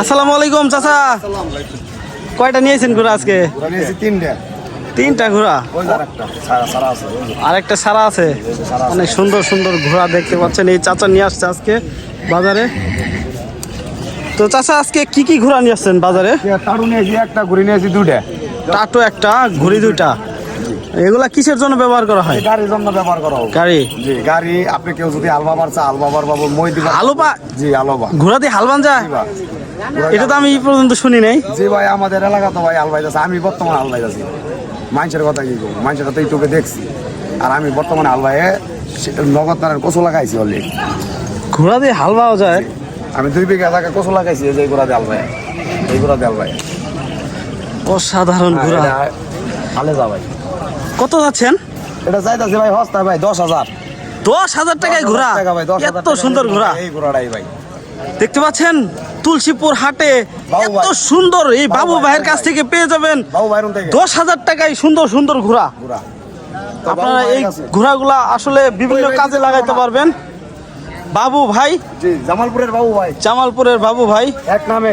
আসসালামু আলাইকুম চাচা। কয়টা নিয়েছেন ঘোড়া আজকে? তিনটে। তিনটা ঘোড়া? একটা সারা আছে আর একটা সারা আছে? অনেক সুন্দর সুন্দর ঘোড়া দেখতে পাচ্ছেন। এই চাচা নিয়ে আসছে আজকে বাজারে। তো চাচা আজকে কি কি ঘোড়া নিয়ে আসছেন বাজারে? একটা ঘুরি নিয়েছি দুটা টাটো একটা ঘুড়ি দুইটা। এগুলা কিসের জন্য ব্যবহার করা হয়? গাড়ির জন্য ব্যবহার করা হোক গাড়ি? জি গাড়ি আপনি কেউ যদি আলবাবার চা আলবাবার বাবু মই দিবা। আলু জি আলবা। ঘোড়া দিয়ে হাল বান যায় এটা তো আমি এই পর্যন্ত শুনি নাই। জি ভাই আমাদের এলাকা তো ভাই আলবাই আছে। আমি বর্তমানে আলবাই আছি। মানুষের কথা কি করব মানুষের কথা তোকে দেখছি। আর আমি বর্তমানে আলবাইয়ে নগদ তারের কচু লাগাইছি অলরেডি ঘোড়া দিয়ে হাল বাওয়া যায়? আমি দুই বিঘা এলাকা কচু লাগাইছি যে গোড়া দিয়ে আলবাই এই গোড়া দিয়ে আলবাই অসাধারণ ঘোড়া। হালে যা ভাই। কত যাচ্ছেন? এটা চাইতেছি ভাই হস্তায় ভাই দশ হাজার। দশ হাজার টাকায় ঘোরা? এত সুন্দর ঘোরা। এই ঘোড়াটাই ভাই। দেখতে পাচ্ছেন তুলসীপুর হাটে এত সুন্দর এই বাবু ভাইয়ের কাছ থেকে পেয়ে যাবেন দশ হাজার টাকায় সুন্দর সুন্দর ঘোরা। আপনারা এই কাছে। ঘোড়াগুলা আসলে বিভিন্ন কাজে লাগাইতে পারবেন। বাবু ভাই। জামালপুরের বাবু ভাই। জামালপুরের বাবু ভাই। এক নামে।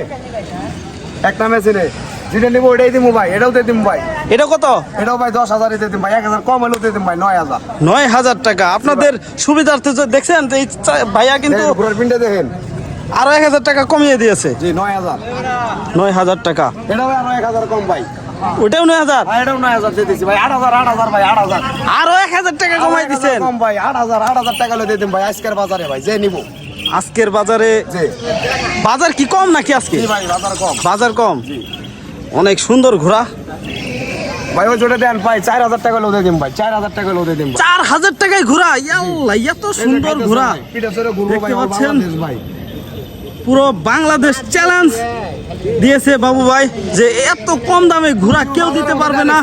এক নামে চিনে। যেটা নিবো ওইটাই দিমু ভাই এটাও দিয়ে দিমু ভাই। এটা কত? এটাও ভাই দশ হাজারই দিয়ে দিম ভাই এক হাজার কম হলেও দিয়ে দিম ভাই নয় হাজার। নয় হাজার টাকা। আপনাদের সুবিধার্থে যে দেখছেন এই চা- ভাইয়া কিন্তু ঘোড়ার পিনটা দেখেন। আরও এক হাজার টাকা কমিয়ে দিয়েছে। জি নয় হাজার। নয় হাজার টাকা। এটাও আরও এক হাজার কম ভাই। ওইটাও নয় হাজার? ভাই এটাও নয় হাজার দিয়ে দিচ্ছি ভাই আট হাজার আট হাজার ভাই আট হাজার। আরও এক হাজার টাকা কমাই দিচ্ছেন কম ভাই আট হাজার আট হাজার টাকা হলে দিয়ে দিম ভাই আজকের বাজারে ভাই যে নিবো। আজকের বাজারে জি। বাজার কি কম নাকি আজকে? জি ভাই বাজার কম। বাজার কম? অনেক সুন্দর ঘোড়া। ভাই ওই জোটে দেন ভাই চার হাজার টাকা দিয়ে দিম ভাই চার হাজার টাকা দিম ভাই। চার হাজার টাকায় ঘোড়া? ইয়াল্লা এত সুন্দর ঘোড়া। দেখতে ভাই পাচ্ছেন? ভাই। পুরো বাংলাদেশ চ্যালেঞ্জ দিয়েছে বাবু ভাই যে এত কম দামে ঘোড়া কেউ দিতে পারবে না।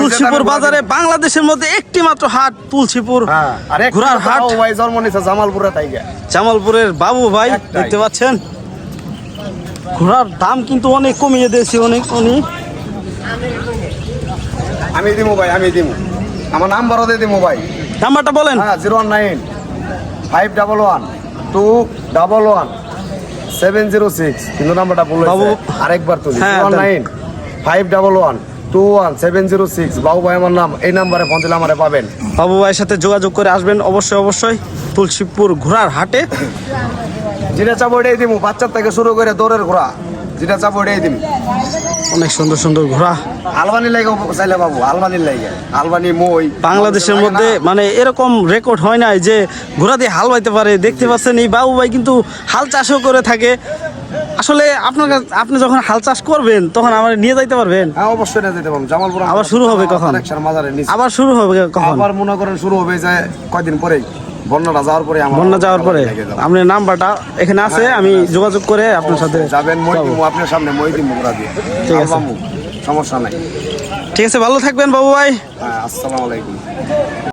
তুলসীপুর বাজারে বাংলাদেশের মধ্যে একটি মাত্র হাট তুলসীপুর। হ্যাঁ ঘোড়ার হাট। জামালপুরে জামালপুরের বাবু ভাই। দেখতে পাচ্ছেন? ঘোড়ার দাম কিন্তু অনেক কমিয়ে দিয়েছে অনেক অনেক। আমি দিমু ভাই আমি দিমু আমার নাম্বারও দিয়ে দিমু ভাই। নাম্বারটা বলেন। হ্যাঁ zero one nine five double one two double one seven zero six. কিন্তু নাম্বারটা বলে বাবু। আরেকবার তুলি। হ্যাঁ, zero nine five double one two one seven zero six. বাবু ভাই আমার নাম এই নাম্বারে ফোন দিলে আমারে পাবেন। বাবু ভাইয়ের সাথে যোগাযোগ করে আসবেন অবশ্যই অবশ্যই। তুলসীপুর ঘোড়ার হাটে। যেটা চাবো ওটাই দিমু বাচ্চার থেকে শুরু করে দৌড়ের ঘোড়া যেটা চাবো ওটাই দিমু। অনেক সুন্দর সুন্দর ঘোড়া। আলবানি লাগে চাইলে বাবু আলবানির লাগে আলবানি মই। বাংলাদেশের মধ্যে মানে এরকম রেকর্ড হয় নাই যে ঘোড়া দিয়ে হাল বাইতে পারে দেখতে পাচ্ছেন এই বাবু ভাই কিন্তু হাল চাষও করে থাকে। আসলে আপনার আপনি যখন হাল চাষ করবেন তখন আমার নিয়ে যাইতে পারবেন? হ্যাঁ অবশ্যই না যেতে পারব। জামালপুর আবার শুরু হবে কখন? আবার শুরু হবে কখন? আবার মনে করেন শুরু হবে যে কয়দিন পরেই। বন্যাটা যাওয়ার পরে বন্যা যাওয়ার পরে। আপনার নাম্বারটা এখানে আছে আমি যোগাযোগ করে আপনার সাথে যাবেন আপনার সামনে মই মুগরা দিয়ে। ঠিক আছে। সমস্যা নাই। ঠিক আছে ভালো থাকবেন বাবু ভাই। হ্যাঁ আসসালামু আলাইকুম।